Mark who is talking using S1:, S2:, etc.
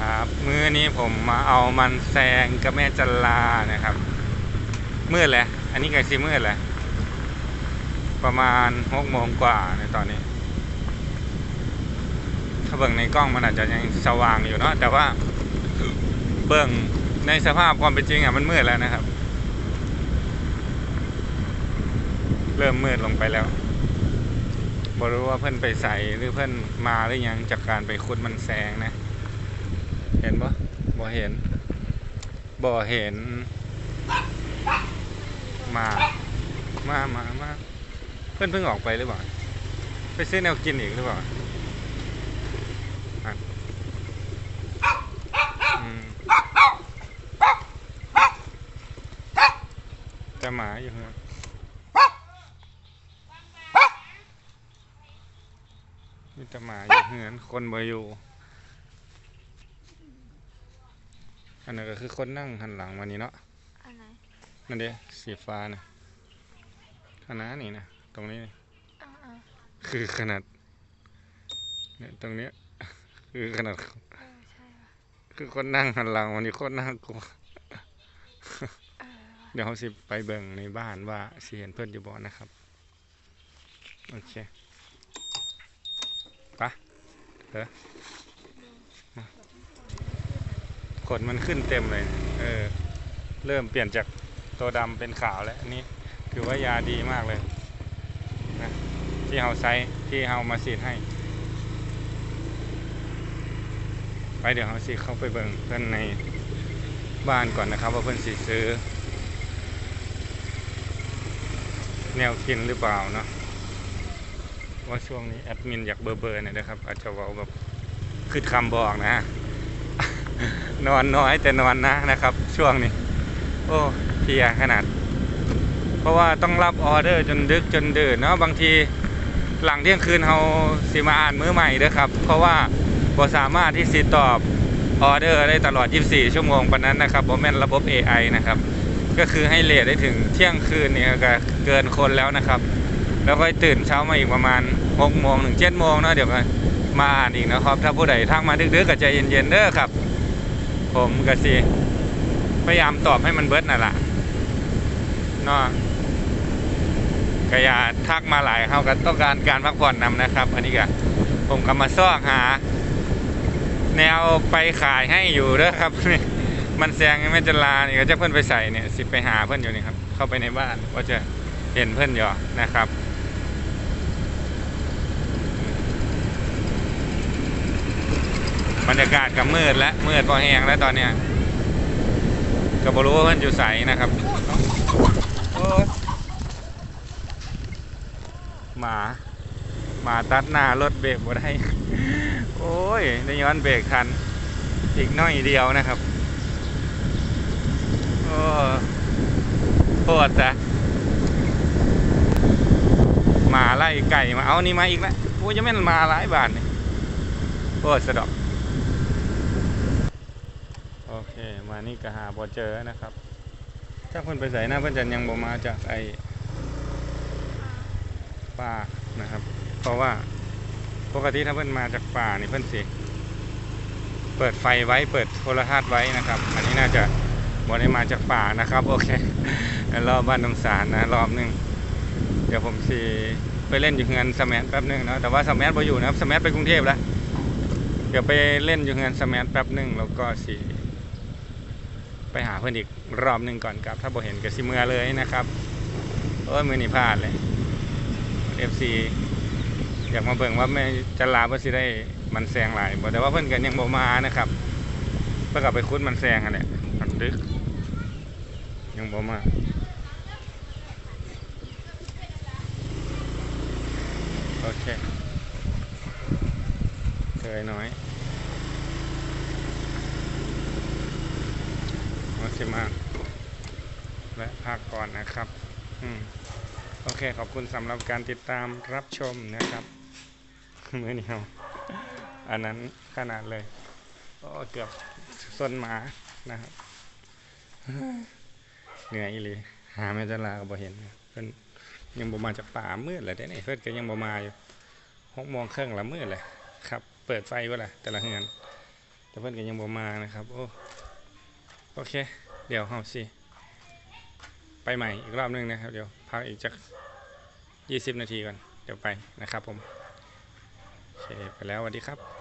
S1: ครับมื้อนี้ผมมาเอามันแซงกับแม่จันลานะครับมืดแล้วอันนี้ไงสิมืดแล้วประมาณหกโมงกว่าในตอนนี้ ถ้าเบิ่งในกล้องมันอาจจะยังสว่างอยู่เนาะแต่ว่าเบิ่งในสภาพความเป็นจริงอะมันมืดแล้วนะครับ เริ่มมืดลงไปแล้วบรู้ว่าเพื่อนไปใส่หรือเพื่อนมาหรือยังจากการไปขุดมันแซงนะ เห็นปะบ่เห็น บ่เห็น มา มา มา มา เพื่อนเพิ่งออกไปหรือเปล่า ไปซื้อแนวกินอีกหรือเปล่าจะหมาอยู่ครับมีแต่หมาอยู่เหือนคนบ่อยู่ อันนั้นก็คือคนนั่งหันหลังมานี่เนาะ
S2: อันไหน
S1: นั่นเด้สีฟ้านะขนาดนี้นะตรงนี้นี่
S2: อ่าอ่า
S1: คือขนาดเนี่ยตรงเนี้ยคือขนาด
S2: เออใช่ว่ะ
S1: คือคนนั่งหันหลังมันนี่โคตรน่ากลัว
S2: เออว่ะ
S1: เดี๋ยวเขาสิไปเบิ่งในบ้านว่าสิเห็นเพื่อนอยู่บ่นะครับ โอเคปะเออมา ขนมันขึ้นเต็มเลย เออ เริ่มเปลี่ยนจากตัวดำเป็นขาวแล้วนนี้ถือว่ายาดีมากเลยนะที่เฮาใช้ที่เฮามาฉีดให้ ไปเดี๋ยวเฮาสิเข้าไปเบิ่งเพื่อนในบ้านก่อนนะครับ ว่าเพื่อนสิซื้อ แนวกินหรือเปล่าเนาะว่าช่วงนี้แอดมินอยากเบอร์เบอร์หน่ยนะครับอาจจะว้าแบบขึ้นคำบอกนะ นอนน้อยแต่นอนนะนะครับ ช่วงนี้ โอ้เพียขนาด เพราะว่าต้องรับออเดอร์จนดึกจนดื่นเนาะบางทีหลังเที่ยงคืนเราสิมาอ่านมื้อใหม่เด้อครับ เพราะว่าบ่สามารถที่สิตอบออเดอร์ได้ตลอด 24 ชั่วโมงปานนั้นนะครับบ่แม่นระบบ AI นะครับ ก็คือให้เลทได้ถึงเที่ยงคืนเนี่ยก็เกินคนแล้วนะครับ แล้วค่อยตื่นเช้ามาอีกประมาณ6โมงถึง7โมงเนาะเดี๋ยวมาอ่านอีกนะครับ ถ้าผู้ใดทักมาดึกๆก็ใจเย็นๆเด้อครับ ผมก็สิพยายามตอบให้มันเบิดนั่นแหละเนาะก็อย่าทักมาหลายเขาก็ต้องการการพักผ่อนนำนะครับ อันนี้ก็ผมก็มาซอกหา แนวไปขายให้อยู่เด้อครับนี่มันแซงแม่จันลานี่ก็จะเพื่อนไปใส่เนี่ยสิไปหาเพื่อนอยู่นี่ครับเข้าไปในบ้านก็จะเห็นเพื่อนอยู่นะครับ บรรยากาศกับมืดและมืดพอแห้งแล้วตอนเนี้ยก็บรู้ว่าเพื่อนอยู่ใสนะครับหมาหมาตัดหน้ารถเบรกบ่ได้ โอ้ยได้ย้อนเบรกทัน อีกน้อยเดียวนะครับโอ้โคตรจ้ะหมาไล่ไก่มาเอานี่มาอีกแล้วโอ้ยจะไม่มาหลายบาทนี่โคตรสะดอก โอเค มานี่ก็หาบ่เจอนะครับถ้าเพิ่นไปใส่หน้าเพิ่นจะยังบ่มาจากไอ้ป่านะครับ เพราะว่าปกติถ้าเพิ่นมาจากป่านี่เพิ่นสิเปิดไฟไว้เปิดโทรทัศน์ไว้นะครับ อันนี้น่าจะบ่ได้มาจากป่านะครับโอเคแล้วรอบบ้านนมสารนะรอบหนึงเดี๋ยวผมสิไปเล่นอยู่เงินสมัแป๊บหนึงเนาะแต่ว่าสมับ่อยู่นะครับสมัไปกรุงเทพแล้วเดี๋ยวไปเล่นอยู่เงินสมัแป๊บหนึงแล้วก็สิ ไปหาเพื่อนอีกรอบหนึ่งก่อนครับ ถ้าบ่เห็นก็สิเมื่อเลยนะครับโอ้ยมือนี่พลาดเลย FC อยากมาเบิ่งว่าแม่จะลาเพื่อสิได้มันแซงหลายบ่แต่ว่าเพื่อนกันยังบ่มานะครับเพื่อกลับไปคุดมันแซงอันเนี่ยอันดึก ยังบ่มาโอเคเคยน้อย มาสิมาและพักก่อนนะครับ อืมโอเค ขอบคุณสำหรับการติดตามรับชมนะครับมือเหนียวอันนั้นขนาดเลยโอ้เกือบส้นหมานะครับเหนื่อยอีหลีหาไม่จะลาก็บ่เห็นเพิ่นยังบ่มาจากป่ามืดเลยเด้นี่เพิ่นก็ยังบ่มาอยู่หกโมงครึ่งละมืดเลยครับ เปิดไฟไว้ล่ะแต่ละเฮือนแต่เพื่อนก็ยังบ่มานะครับ โอ้ โอเค เดี๋ยวเฮาสิไปใหม่อีกรอบหนึงนะครับ เดี๋ยวพักอีกจักยี่สิบนาทีก่อน เดี๋ยวไปนะครับผม โอเค ไปแล้วสวัสดีครับ